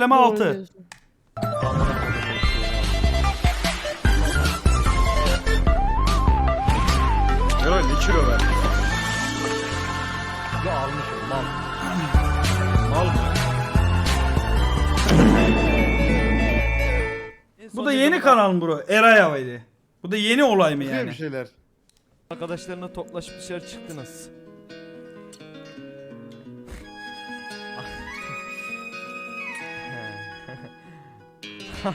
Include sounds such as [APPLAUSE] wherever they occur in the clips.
Leme 6. Eray ne kilo ver? Bu almışım mal. Mal mı? Bu da yeni kanal mı bro? Eray Havaydı. Bu da yeni olay mı yani? bir şeyler. Arkadaşlarına toplaşıp dışarı çıktınız. Nasip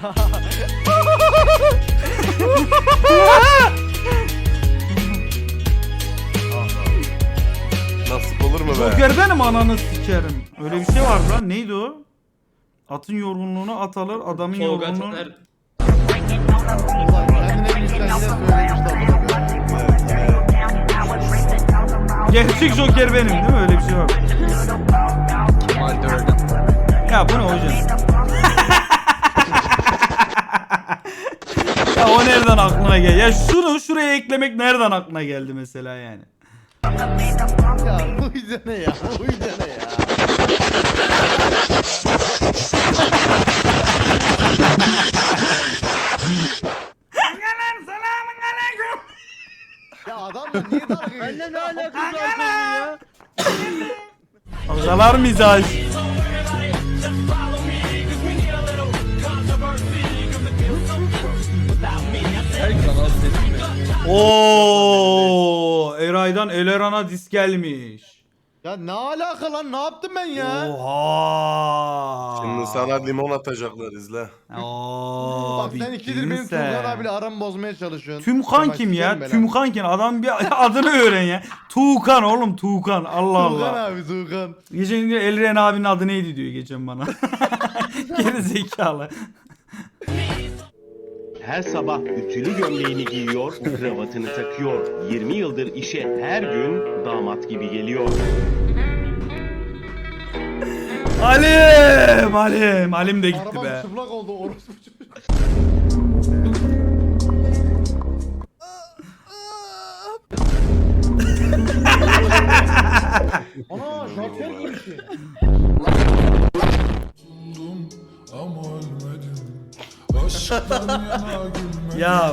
olur mu be? Joker benim ananı sikerim. Öyle bir şey var lan. Neydi o? Atın yorgunluğunu at alır, adamın Tolga yorgunluğunu... Ulan kendine bir koyayım. Gerçek Joker benim değil mi? Öyle bir şey var. Kemal Dörden. Ya bu ne hocam? Ya o nereden aklına geldi? Ya şunu şuraya eklemek nereden aklına geldi mesela yani? Ya bu yüzden ne ya? Bu yüzden ne ya? Ya adamla niye dalga geçiyorsun? Benimle ne alakası var senin ya? Ağzalar mizaj. Oo, Eray'dan Eleran'a dis gelmiş. Ya ne alaka lan? Ne yaptım ben ya? Oha. Şimdi sana limon atacaklar izle. Oo, Bak sen ikidir bittin benim sen. Tuğkan abiyle aramı bozmaya çalışıyorsun. Tümkan Kemal, kim sikerim ya? Tümkan kim? Adam bir [LAUGHS] adını öğren ya. Tuğkan oğlum Tuğkan. Allah. Tuğkan Allah. abi Tuğkan. Geçen diyor Elren abinin adı neydi diyor geçen bana. [LAUGHS] Geri zekalı. Her sabah ütülü gömleğini giyiyor, kravatını takıyor. 20 yıldır işe her gün damat gibi geliyor. Halim, Halim, Halim de gitti Arabam be. çıplak oldu orospu çocuğu. Yana gülmedim. Ya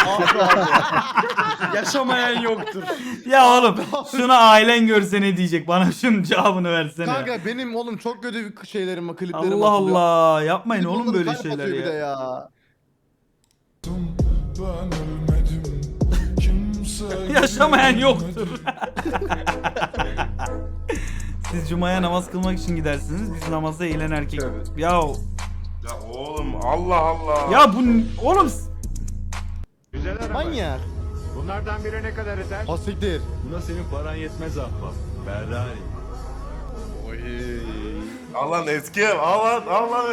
[LAUGHS] Yaşamayan yoktur. ya oğlum şunu ailen görse ne diyecek? Bana şunun cevabını versene. Kanka benim oğlum çok kötü şeylerim var, kliplerim Allah atılıyor. Allah yapmayın Klip oğlum böyle kalp şeyler atıyor bir de ya. ya. Ben ölmedim. Kimse Yaşamayan gülmedi. yoktur. Siz cumaya namaz kılmak için gidersiniz. Biz namaza eğlen erkek. Ya Ya oğlum Allah Allah. ya bu oğlum Manyak. Bunlardan biri ne kadar eder? Asiktir. Buna senin paran yetmez ahbap. Ferrari. Al lan eski ev. Al lan. Al lan.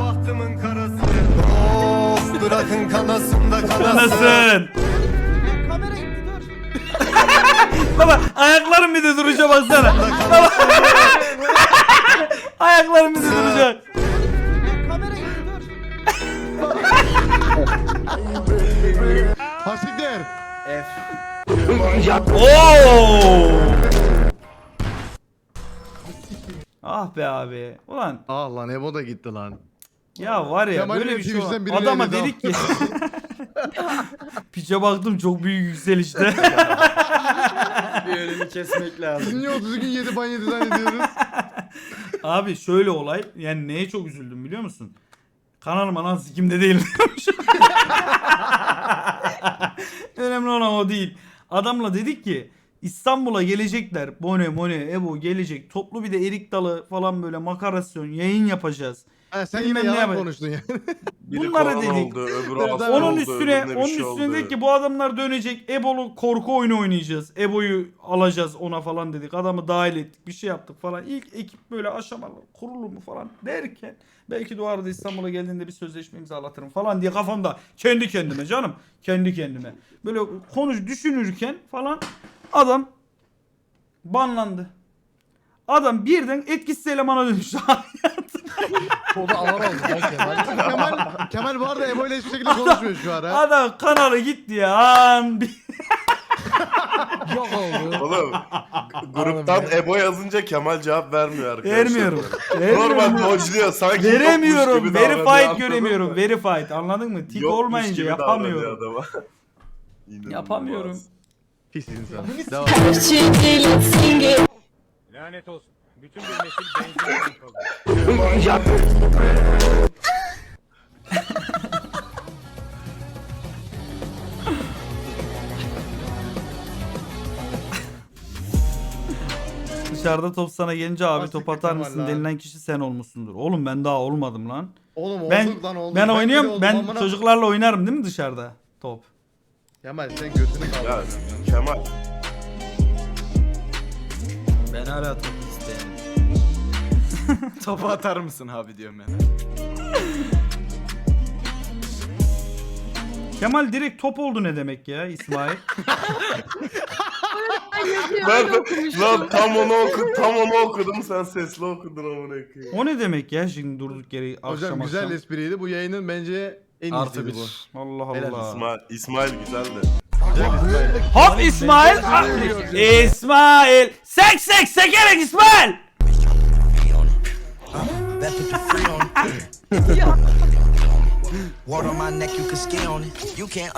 Bahtımın karası. Of bırakın kanasında Nasılsın? Baba ayaklarım bir de duruşa baksana. Baba. ayaklarım bir de duracak. [LAUGHS] Asiktir. Oo! Ah be abi. Ulan Ah lan Ebo da gitti lan. ya var ya Kemal'in böyle bir şey Twitch'ten var. Adama dedik ki [LAUGHS] Piçe baktım çok büyük yükselişte. [LAUGHS] Bir önünü kesmek lazım. Biz niye 30 gün 7 ban 7 zannediyoruz? [LAUGHS] Abi şöyle olay. Yani neye çok üzüldüm biliyor musun? Kanalım anan sikimde değil. [LAUGHS] Önemli olan o değil. Adamla dedik ki İstanbul'a gelecekler. Bone, Mone, Ebo gelecek. Toplu bir de erik dalı falan böyle makarasyon yayın yapacağız. Ha, sen yine ne yalan konuştun ya. Biri Bunları korona dedik. oldu. Öbürü Evet, hasta evet. Onun oldu. üstüne öbürüne bir onun şey üstüne oldu. dedik ki bu adamlar dönecek. Ebolu korku oyunu oynayacağız. Ebo'yu alacağız ona falan dedik. Adamı dahil ettik. Bir şey yaptık falan. İlk ekip böyle aşamalı kurulu mu falan derken belki de o arada İstanbul'a geldiğinde bir sözleşme imzalatırım falan diye kafamda kendi kendime canım. Kendi kendime. Böyle konuş düşünürken falan adam banlandı. Adam birden etkisiz elemana dönüştü. [LAUGHS] O da ağır oldu lan Kemal. Kemal, Kemal bu arada Ebo ile hiçbir şekilde konuşmuyor şu ara. Adam kanalı gitti ya. An bir- Yok oldu. Oğlum gruptan Ebo yazınca Kemal cevap vermiyor arkadaşlar. Vermiyorum. Normal Vermiyorum. dodge'luyor sanki yokmuş Veremiyorum. gibi davranıyor, Verified anladın göremiyorum. mı? Verified. Anladın mı? Tik Yokmuş olmayınca gibi yapamıyorum. davranıyor adama. [LAUGHS] İnanılmaz. Yapamıyorum. Pis insan. Devam. Lanet olsun. Bütün bir nesil benzin kaldı. Dışarıda top sana gelince abi Başka top atar mısın denilen kişi sen olmuşsundur. Oğlum ben daha olmadım lan. Oğlum Ben olduk lan olduk. ben bile oynuyorum. oldum, Ben amına- çocuklarla oynarım değil mi dışarıda? Top. Kemal sen götünü Ya kaldır. Kemal Ben hala top. [LAUGHS] Topu atar mısın abi diyorum ben. Kemal direkt top oldu ne demek ya İsmail? [LAUGHS] ben de, lan tam onu oku tam onu okudum sen sesli okudun amına koyayım. o ne demek ya şimdi durduk yere akşam Hocam güzel akşam. espriydi. Bu yayının bence en Artı iyisiydi bir. bu. Allah Helal Allah. İsmail, İsmail güzeldi. Hop İsmail. Ah, İsmail. Sek sek sekerek İsmail. [LAUGHS] Word on my neck, you can ski on it. You can't.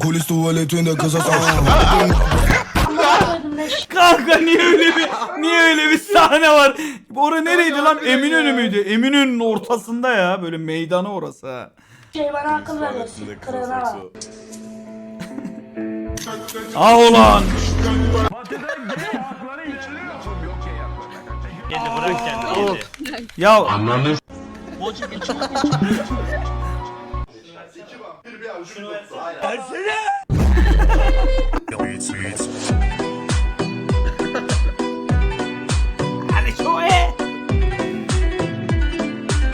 Kulis tuvaletinde kısa Kanka niye öyle bir niye öyle bir sahne var? Orası nereydi lan? Eminönü müydü? Eminönü'nün ortasında ya. Böyle meydanı orası ha. Şey bana akıl kısa Kırığına bak. Ah ulan. Ya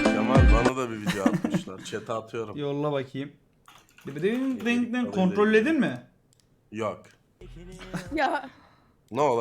Kemal bana da bir video atmışlar. Chat'e atıyorum. yolla bakayım. Ding ding ding kontrolledin mi? Yok. Ya. Ne olay?